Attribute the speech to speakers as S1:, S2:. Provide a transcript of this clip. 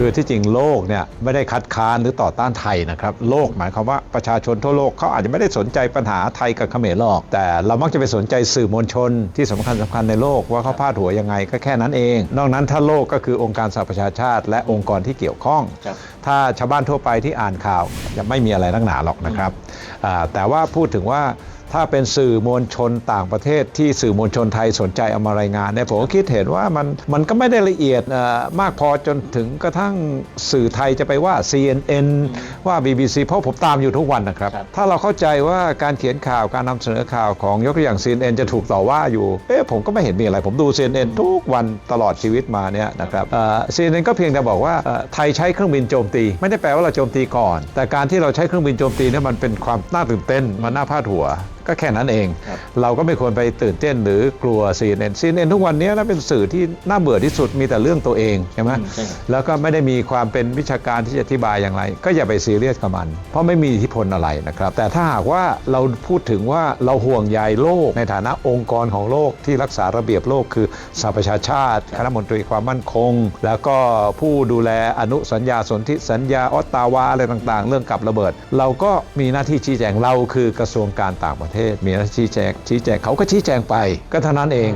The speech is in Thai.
S1: คือที่จริงโลกเนี่ยไม่ได้คัดค้านหรือต่อต้านไทยนะครับ โลกหมายความว่าประชาชนทั่วโลกเขาอาจจะไม่ได้สนใจปัญหาไทยกับเขมรหรอก แต่เรามักจะไปสนใจสื่อมวลชนที่สำคัญสำคัญในโลกว่าเขาพาดหัวยังไงก็แค่นั้นเอง นอกนั้นถ้าโลกก็คือองค์การสหประชาชาติ และองค์กรที่เกี่ยวข้อง
S2: ครับ
S1: ถ้าชาวบ้านทั่วไปที่อ่านข่าวจะไม่มีอะไรนักหนาหรอกนะครับอ่าแต่ว่าพูดถึงว่า ถ้าเป็นสื่อมวลชนต่างประเทศที่สื่อมวลชนไทยสนใจเอามารายงานเนี่ยผมก็คิดเห็นว่ามันมันก็ไม่ได้ละเอียดเอ่อมากพอจนถึงกระทั่งสื่อไทยจะไปว่า CNN ว่า BBC เพราะผมตามอยู่ทุกวันนะครับ
S2: ครับ
S1: ถ้าเราเข้าใจว่าการเขียนข่าวการนำเสนอข่าวของยกตัวอย่าง CNN จะถูกต่อว่าอยู่เอ๊ะผมก็ไม่เห็นมีอะไร ผมดู CNN ทุกวันตลอดชีวิตมาเนี่ยนะครับเอ่อ CNN ก็เพียงแต่บอกว่าเอ่อไทยใช้เครื่องบินโจมตี ไม่ได้แปลว่าเราโจมตีก่อน แต่การที่เราใช้เครื่องบินโจมตีเนี่ยมันเป็นความน่าตื่นเต้นมันน่าพาดหัวก็แค่นั้นเอง
S2: ครับ
S1: เราก็ไม่ควรไปตื่นเต้นหรือกลัว CNN CNN ทุกวันนี้นะเป็นสื่อที่น่าเบื่อที่สุดมีแต่เรื่องตัวเองใช่ไหม
S2: อืมใช่ครับ
S1: แล้วก็ไม่ได้มีความเป็นวิชาการที่จะอธิบายอย่างไร ก็อย่าไปซีเรียสกับมัน เพราะไม่มีอิทธิพลอะไรนะครับ แต่ถ้าหากว่าเราพูดถึงว่าเราห่วงใยโลก ในฐานะองค์กรของโลกที่รักษาระเบียบโลกคือสหประชาชาติคณะมนตรีความมั่นคง แล้วก็ผู้ดูแลอนุสัญญาสนธิสัญญาออตตาวาอะไรต่างๆ เรื่องกับระเบิด เราก็มีหน้าที่ชี้แจงเราคือกระทรวงการต่างประเทศทศมีอะไรชี้แจงชี้แจงเขาก็ชี้แจงไป ก็เท่านั้นเอง